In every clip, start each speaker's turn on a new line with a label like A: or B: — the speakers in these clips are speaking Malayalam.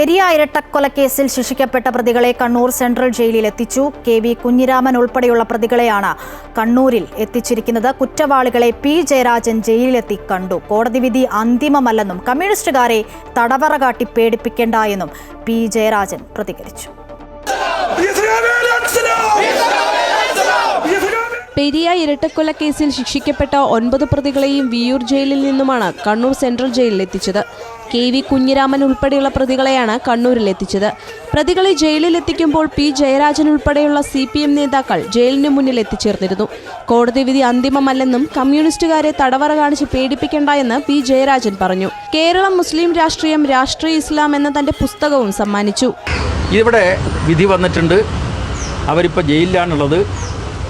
A: പെരിയ ഇരട്ടക്കൊലക്കേസിൽ ശിക്ഷിക്കപ്പെട്ട പ്രതികളെ കണ്ണൂർ സെൻട്രൽ ജയിലിൽ എത്തിച്ചു. കെ വി കുഞ്ഞിരാമൻ ഉൾപ്പെടെയുള്ള പ്രതികളെയാണ് കണ്ണൂരിൽ എത്തിച്ചിരിക്കുന്നത്. കുറ്റവാളികളെ പി ജയരാജൻ ജയിലിലെത്തി കണ്ടു. കോടതി വിധി അന്തിമമല്ലെന്നും കമ്മ്യൂണിസ്റ്റുകാരെ തടവറ കാട്ടി പേടിപ്പിക്കേണ്ട എന്നും പി ജയരാജൻ പ്രതികരിച്ചു.
B: പെരിയ ഇരട്ടക്കൊലക്കേസിൽ ശിക്ഷിക്കപ്പെട്ട ഒൻപത് പ്രതികളെയും വിയൂർ ജയിലിൽ നിന്നുമാണ് കണ്ണൂർ സെൻട്രൽ ജയിലിൽ എത്തിച്ചത്. കെ വി കുഞ്ഞിരാമൻ ഉൾപ്പെടെയുള്ള പ്രതികളെയാണ് കണ്ണൂരിൽ എത്തിച്ചത്. പ്രതികളെ ജയിലിൽ എത്തിക്കുമ്പോൾ പി ജയരാജൻ ഉൾപ്പെടെയുള്ള സി പി എം നേതാക്കൾ ജയിലിന് മുന്നിൽ എത്തിച്ചേർന്നിരുന്നു. കോടതി വിധി അന്തിമമല്ലെന്നും കമ്മ്യൂണിസ്റ്റുകാരെ തടവറ കാണിച്ച് പേടിപ്പിക്കേണ്ട എന്ന് പി ജയരാജൻ പറഞ്ഞു. കേരളം മുസ്ലിം രാഷ്ട്രീയം രാഷ്ട്രീയ ഇസ്ലാം എന്ന തന്റെ പുസ്തകവും സമ്മാനിച്ചു.
C: ഇവിടെ വിധി വന്നിട്ടുണ്ട്. അവരിപ്പോൾ ജയിലിലാണുള്ളത്.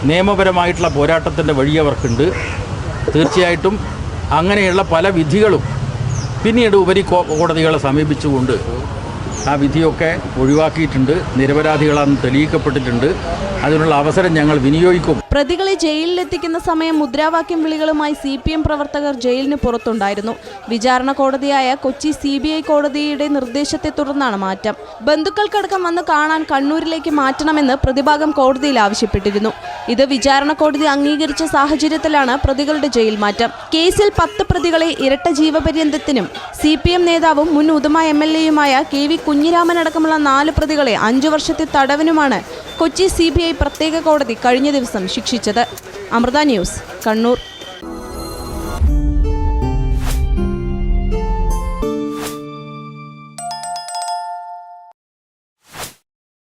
C: നിയമപരമായിട്ടുള്ള പോരാട്ടത്തിന്റെ വഴി അവർക്കുണ്ട്. തീർച്ചയായിട്ടും അങ്ങനെയുള്ള പല വിധികളും പിന്നീട് ഉപരി കോടതികളെ സമീപിച്ചുകൊണ്ട് ആ വിധിയൊക്കെ ഒഴിവാക്കിയിട്ടുണ്ട്. നിരപരാധികളാണെന്ന് തെളിയിക്കപ്പെട്ടിട്ടുണ്ട്. അതിനുള്ള അവസരം ഞങ്ങൾ വിനിയോഗിക്കും.
B: പ്രതികളെ ജയിലിലെത്തിക്കുന്ന സമയം മുദ്രാവാക്യം വിളികളുമായി സി പി എം പ്രവർത്തകർ ജയിലിന് പുറത്തുണ്ടായിരുന്നു. വിചാരണ കോടതിയായ കൊച്ചി സി ബി ഐ കോടതിയുടെ നിർദ്ദേശത്തെ തുടർന്നാണ് മാറ്റം. ബന്ധുക്കൾക്കടക്കം വന്ന് കാണാൻ കണ്ണൂരിലേക്ക് മാറ്റണമെന്ന് പ്രതിഭാഗം കോടതിയിൽ ആവശ്യപ്പെട്ടിരുന്നു. ഇത് വിചാരണ കോടതി അംഗീകരിച്ച സാഹചര്യത്തിലാണ് പ്രതികളുടെ ജയിൽ മാറ്റം. കേസിൽ പത്ത് പ്രതികളെ ഇരട്ട ജീവപര്യന്തത്തിനും സി പി എം നേതാവും മുൻ ഉദമ എം എൽ എയുമായ കെ വി കുഞ്ഞിരാമൻ അടക്കമുള്ള നാല് പ്രതികളെ അഞ്ചു വർഷത്തെ തടവിനുമാണ് കൊച്ചി സി പ്രത്യേക കോടതി കഴിഞ്ഞ ദിവസം ശിക്ഷിച്ചത്. അമൃത ന്യൂസ് കണ്ണൂർ.